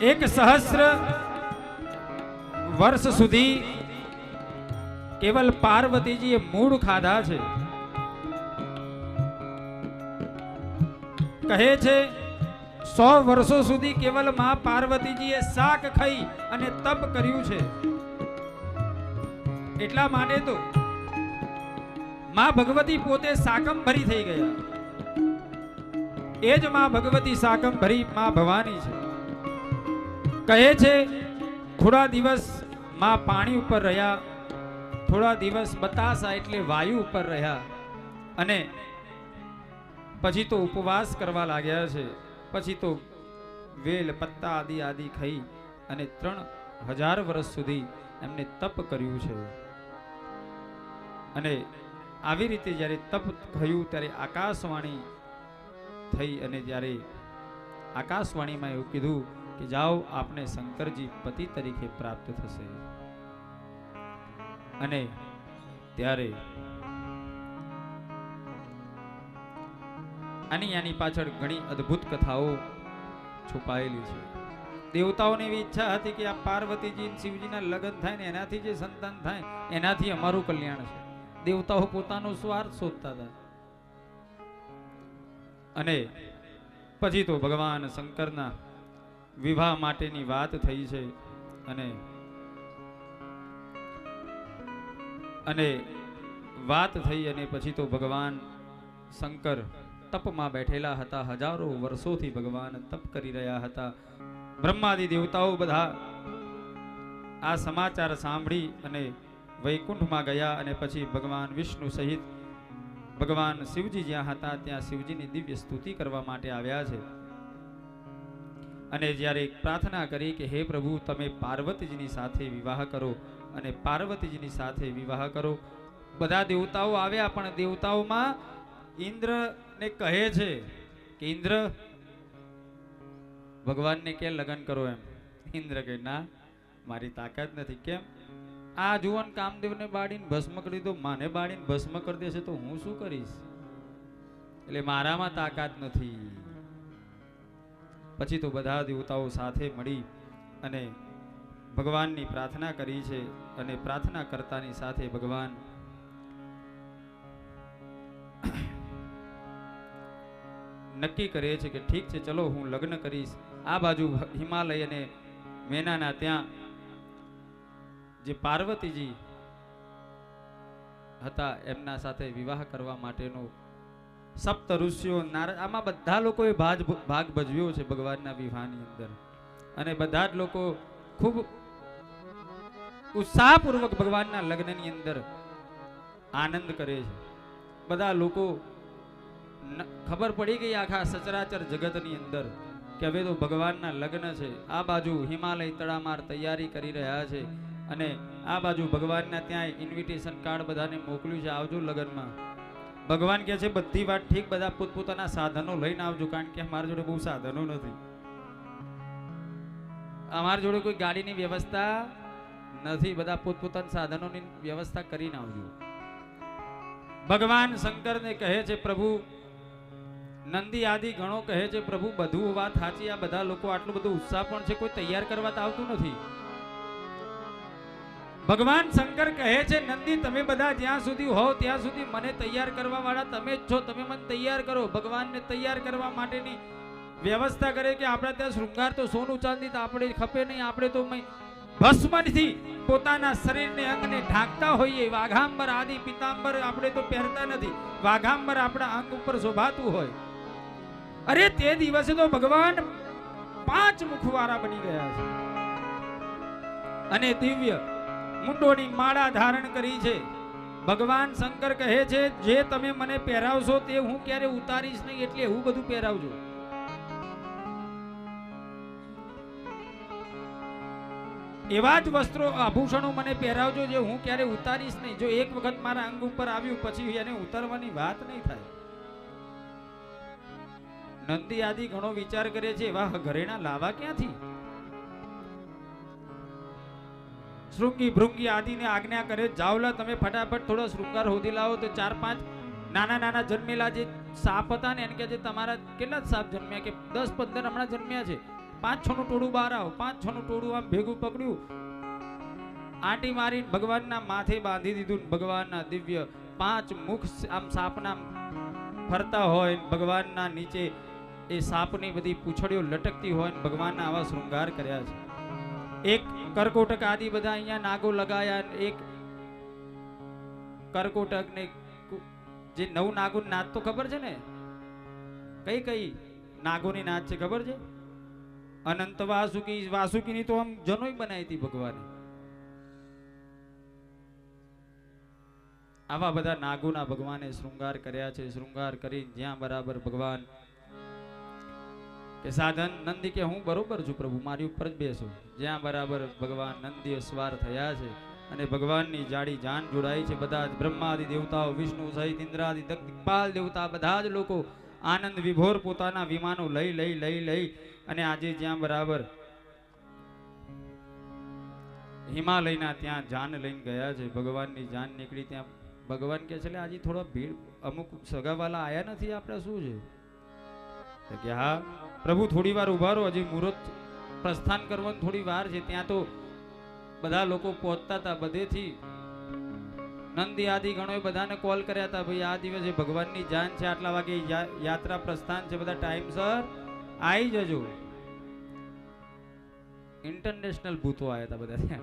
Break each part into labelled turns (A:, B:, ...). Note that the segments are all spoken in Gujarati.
A: એક સહસ્ર વર્ષ સુધી કેવલ પાર્વતીજીએ મૂળ ખાધા છે. કહે છે, સો વર્ષો સુધી કેવલમાં પાર્વતીજીએ શાક ખાઈ અને તપ કર્યું છે. એટલા માટે તો માં ભગવતી પોતે શાકંભરી થઈ ગયા. એ જ માં ભગવતી ભરી માં ભવાની છે. કહે છે, થોડા દિવસમાં પાણી ઉપર રહ્યા, થોડા દિવસ બતાસા એટલે વાયુ ઉપર રહ્યા. અને પછી તો ઉપવાસ કરવા લાગ્યા છે. પછી તો વેલ, પત્તા આદિ આદિ ખાઈ અને ત્રણ હજાર વર્ષ સુધી એમને તપ કર્યું છે. અને આવી રીતે જ્યારે તપ થયું ત્યારે આકાશવાણી થઈ અને જ્યારે આકાશવાણીમાં એવું કીધું કે જાઓ, આપને શંકરજી પતિ તરીકે પ્રાપ્ત થશે. અને ત્યારે આની આની પાછળ ઘણી અદ્ભુત કથાઓ છુપાયેલી છે. દેવતાઓની એવી ઈચ્છા હતી કે આ પાર્વતીજી શિવજીના લગ્ન થાય ને એનાથી જે સંતાન થાય, એનાથી અમારું કલ્યાણ છે. દેવતાઓ પોતાનો સ્વાર્થ શોધતા હતા. અને પછી તો ભગવાન શંકરના વિવાહ માટેની વાત થઈ છે. અને અને વાત થઈ અને પછી તો ભગવાન શંકર તપમાં બેઠેલા હતા. હજારો વર્ષોથી ભગવાન તપ કરી રહ્યા હતા. બ્રહ્માદિ દેવતાઓ બધા આ સમાચાર સાંભળી અને વૈકુંઠમાં ગયા અને પછી ભગવાન વિષ્ણુ સહિત ભગવાન શિવજી જ્યાં હતા ત્યાં શિવજીની દિવ્ય સ્તુતિ કરવા માટે આવ્યા છે. અને જ્યારે પ્રાર્થના કરી કે, હે પ્રભુ, તમે પાર્વતીજીની સાથે વિવાહ કરો અને પાર્વતીજીની સાથે વિવાહ કરો. બધા દેવતાઓ આવ્યા, પણ દેવતાઓમાં ઇન્દ્રને કહે છે કે, ઇન્દ્ર, ભગવાનને કે લગ્ન કરો એમ. ઇન્દ્ર કે ના, મારી તાકાત નથી. કેમ? આ જુવાન કામદેવને બાળીને ભસ્મ કરી દો, માને બાળીને ભસ્મ કરી દેશે તો હું શું કરીશ? એટલે મારામાં તાકાત નથી. પછી તો બધા દેવતાઓ સાથે મળી અને ભગવાનની પ્રાર્થના કરી છે અને પ્રાર્થના કરતાની સાથે ભગવાન નક્કી કરે છે કે ઠીક છે, ચલો હું લગ્ન કરીશ. આ બાજુ હિમાલય અને મેનાના ત્યાં જે પાર્વતીજી હતા, એમના સાથે વિવાહ કરવા માટેનો સપ્ત ઋષિઓ નારદ આમાં બધા લોકોએ ભાગ ભાગ ભજવ્યો છે ભગવાનના વિવાહની અંદર. અને બધા જ લોકો ખૂબ ઉત્સાહપૂર્વક ભગવાનના લગ્નની અંદર આનંદ કરે છે. બધા લોકો ખબર પડી ગઈ આખા સચરાચર જગતની અંદર કે હવે તો ભગવાનના લગ્ન છે. આ બાજુ હિમાલય તડામાર તૈયારી કરી રહ્યા છે અને આ બાજુ ભગવાનના ત્યાં ઇન્વિટેશન કાર્ડ બધાને મોકલ્યું છે. આવજો લગ્નમાં. ભગવાન કહે છે, બધી વાત ઠીક, બધા પોતપોતાના સાધનો લઈને આવજો, કારણ કે અમારા જોડે બહુ સાધનો નથી. અમારા જોડે કોઈ ગાડીની વ્યવસ્થા નથી, બધા પોતપોતાના સાધનોની વ્યવસ્થા કરીને આવજો. ભગવાન શંકરને કહે છે, પ્રભુ, નંદી આદિ ઘણો કહે છે, પ્રભુ, બધું વાત સાચી, આ બધા લોકો આટલું બધું ઉત્સાહ પણ છે, કોઈ તૈયાર કરવા આવતું નથી. ભગવાન શંકર કહે છે, નંદી, તમે બધા જ્યાં સુધી હો ત્યાં સુધી મને તૈયાર કરવા વાળા તમે જ છો. તમે મને તૈયાર કરો. ભગવાનને તૈયાર કરવા માટેની વ્યવસ્થા કરે કે આપણે ત્યાં શૃંગાર તો સોનું ચાંદી તો આપણે ખપે નહીં, આપણે તો ભસ્મથી પોતાના શરીરને, અંગને ઢાંકતા હોઈએ. વાઘાંબર આદિ પિતાંબર આપણે તો પહેરતા નથી. વાઘાંબર આપણા અંગ ઉપર શોભાતું હોય. અરે તે દિવસે તો ભગવાન પાંચ મુખવાળા બની ગયા છે. અને દિવ્ય મુંડોની માળા ધારણ કરી છે. ભગવાન શંકર કહે છે, જે તમે મને પહેરાવશો તે હું ક્યારે ઉતારીશ નહીં, એટલે એવું બધું પહેરાવજો. એવા જ વસ્ત્રો, આભૂષણો મને પહેરાવજો જે હું ક્યારે ઉતારીશ નહીં. જો એક વખત મારા અંગ ઉપર આવ્યું, પછી એને ઉતારવાની વાત નહીં થાય. નંદી આદિ ઘણો વિચાર કરે છે એવા ઘરેણા લાવા ક્યાંથી? શૃંગી ભૃંગી આદિને આજ્ઞા કરે જાવલા તમે ફટાફટ થોડો શૃંગાર હોદી લાવો. તો ચાર પાંચ નાના નાના જન્મેલા જે સાપ હતા ને, એને કે જે તમારા કેટલા સાપ જન્મ્યા? કે દસ પંદર હમણાં જન્મ્યા છે. પાંચ છ નું ટોળું બહાર આવો, પાંચ છ નું ટોળું આમ ભેગું પકડ્યું. આંટી મારી ભગવાનના માથે બાંધી દીધું ભગવાનના દિવ્ય પાંચ મુખ આમ સાપના ફરતા હોય ભગવાનના નીચે એ સાપની બધી પૂંછડીઓ લટકતી હોય ભગવાનના આવા શૃંગાર કર્યા છે. એક કરકોટક આદિ બધા અહીંયા નાગો લગાયા એક કરકોટક ને જે નવ નાગો નાચ તો ખબર છે ને? કઈ કઈ નાગોની નાચ છે ખબર છે? અનંત વાસુકી, વાસુકીની તો આમ જનોય બનાવી હતી ભગવાને. આવા બધા નાગોના ભગવાને શૃંગાર કર્યા છે, શૃંગાર કરી જ્યાં બરાબર ભગવાન કે સાધન નંદી કે હું બરોબર છું પ્રભુ મારી ઉપર જ બેસો. જ્યાં બરાબર ભગવાન નંદી સ્વાર થયા છે અને ભગવાનની જાડી જાન જોડાઈ છે બધા જ બ્રહ્માદિ દેવતાઓ વિષ્ણુ સહિત ઇન્દ્રાદિ દિક્પાલ દેવતા બધા જ લોકો આનંદ વિભોર પોતાના વિમાનો લઈ લઈ લઈ લઈ અને આજે જ્યાં બરાબર હિમાલયના ત્યાં જાન લઈને ગયા છે ભગવાનની જાન નીકળી ત્યાં. ભગવાન કે છે "લે, આજે થોડા ભીડ અમુક સગાવાલા આયા નથી? આપણે શું છે? કે હા. પ્રભુ થોડી વાર ઊભા રહો, હજી મુહૂર્ત પ્રસ્થાન કરવાનું થોડી વાર છે. ત્યાં તો બધા લોકો પહોંચતા હતા. બધેથી નંદી આદિ ગણોએ બધાને કોલ કર્યા હતા, ભાઈ, આ દિવસે ભગવાનની જાન છે, આટલા વાગે યાત્રા પ્રસ્થાન છે, બધા ટાઈમસર આવી જજો. ઇન્ટરનેશનલ ભૂતો આવ્યા હતા બધા ત્યાં.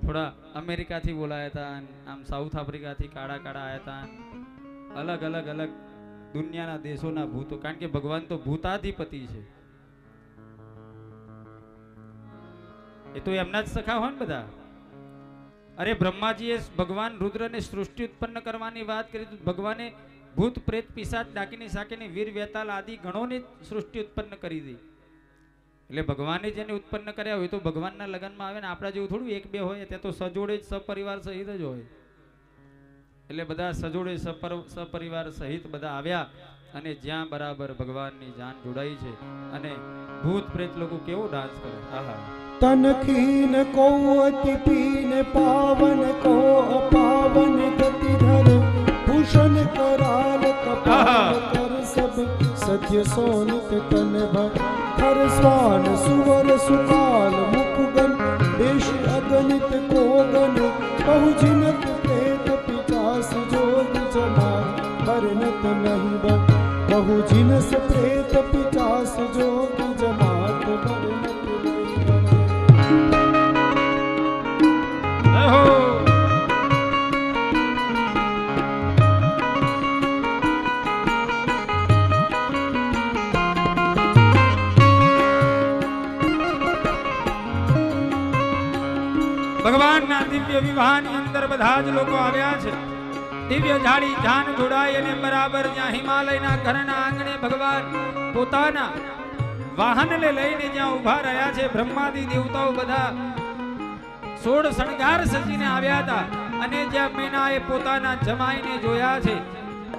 A: થોડા અમેરિકાથી બોલાયા હતા, આમ સાઉથ આફ્રિકાથી કાળા કાળા આવ્યા હતા. અલગ અલગ અલગ દુનિયાના દેશોના ભૂતો, કારણ કે ભગવાન તો ભૂતાધિપતિ છે. એ તો એમના જ સખા હોય ને બધા. અરે બ્રહ્માજીએ ભગવાન રુદ્રને સૃષ્ટિ ઉત્પન્ન કરવાની વાત કરી ભગવાને ભૂત, પ્રેત, પિશાચ, ડાકીની સાકેની, વીર, વેતાલ આદિ ગણોની સૃષ્ટિ ઉત્પન્ન કરી દી. એટલે ભગવાને જેને ઉત્પન્ન કર્યા હોય તો ભગવાનના લગ્નમાં આવે ને આપણા જેવું થોડું એક બે હોય, ત્યાં તો સજોડે જ, સપરિવાર સહિત જ હોય. એટલે બધા સજોડે સપરિવાર સહિત બધા આવ્યા અને જ્યાં બરાબર ભગવાનની જાન જોડાઈ છે અને ભૂત પ્રેત લોકો કેવો ડાન્સ કરે? આહા.
B: તન ખીન કો અતિ પીન પાવન કો અપાવન ગતિ ધર. ભૂષણ કરાલ કપાલ કર સબ. સત્ય સોનિત તન ભર થર સ્વાન સુવર સુકાલ મુકગન. દેશ અગણિત કોગન. બહુ
A: દિવ્ય વિવાહની અંદર બધા જ લોકો આવ્યા છે. દિવ્ય જાડી જાન જોડાય અને બરાબર જ્યાં હિમાલયના ઘરના આંગણે ભગવાન પોતાના વાહનને લઈને જ્યાં ઊભા રહ્યા છે, બ્રહ્માદી દેવતાઓ બધા સોળ શણગાર સજીને આવ્યા હતા અને જ્યાં મેનાએ પોતાના જમાઈને જોયા છે.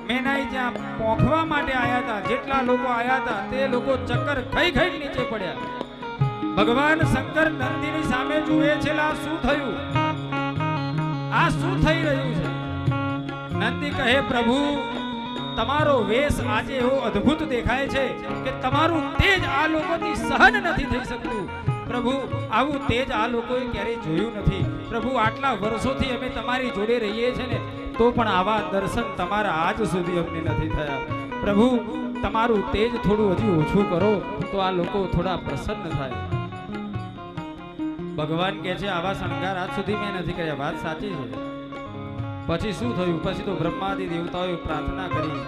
A: મેનાઈ જ્યાં પોખવા માટે આવ્યા હતા, જેટલા લોકો આવ્યા હતા, તે લોકો ચક્કર ખાઈ ખાઈ નીચે પડ્યા. ભગવાન શંકર નંદીની સામે જુએ છેલા શું થયું? આ શું થઈ રહ્યું છે? નંદી કહે, પ્રભુ, તમારો વેશ આજે એવો અદ્ભુત દેખાય છે કે તમારું તેજ આ લોકોથી સહન નથી થઈ શકતું. પ્રભુ, આવું તેજ આ લોકોએ ક્યારેય જોયું નથી. પ્રભુ, આટલા વર્ષોથી અમે તમારી જોડે રહીએ છીએ ને, તો પણ આવા દર્શન તમારા આજ સુધી અમને નથી થયા. પ્રભુ, તમારું તેજ થોડું હજી ઓછું કરો, તો આ લોકો થોડા પ્રસન્ન થાય. ભગવાન કહે છે, આવા શણગાર આજ સુધી મેં નથી કર્યા. વાત સાચી છે. પછી શું થયું? પછી તો બ્રહ્માદિ દેવતાઓએ પ્રાર્થના કરી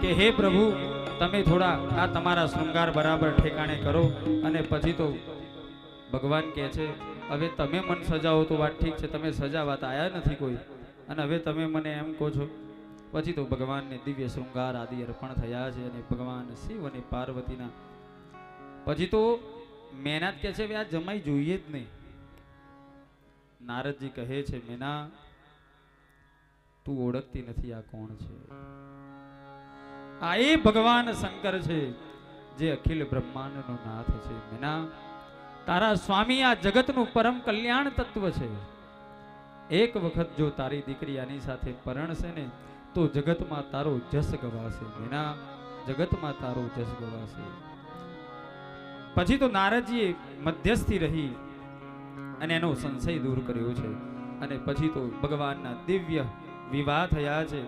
A: કે, હે પ્રભુ, તમે થોડા આ તમારા શૃંગાર બરાબર ઠેકાણે કરો. અને પછી તો ભગવાન કહે છે, હવે તમે મન સજાવો. તો વાત ઠીક છે, તમે સજાવત આવ્યા નથી કોઈ. અને હવે તમે મને એમ કહો છો. પછી તો ભગવાનને દિવ્ય શૃંગાર આદિ અર્પણ થયા છે અને ભગવાન શિવ અને પાર્વતીના. પછી તો મેનાત કહે છે આ જમાઈ જોઈએ જ નહીં. નારદજી કહે છે, મેના, તું ઓળખતી નથી આ કોણ છે? આ એ ભગવાન શંકર છે, જે અખિલ બ્રહ્માંડનો નાથ છે. મેના, તારા સ્વામી આ જગતનું પરમ કલ્યાણ તત્વ છે. એક વખત જો તારી દીકરી આની સાથે પરણશે ને, તો જગતમાં તારો જસ ગવાશે. મેના, જગતમાં તારો જસ ગવાશે. પછી તો નારદજીએ મધ્યસ્થી રહી અને એનો સંશય દૂર કર્યો છે. અને પછી તો ભગવાનના દિવ્ય વિવાહ થયા છે.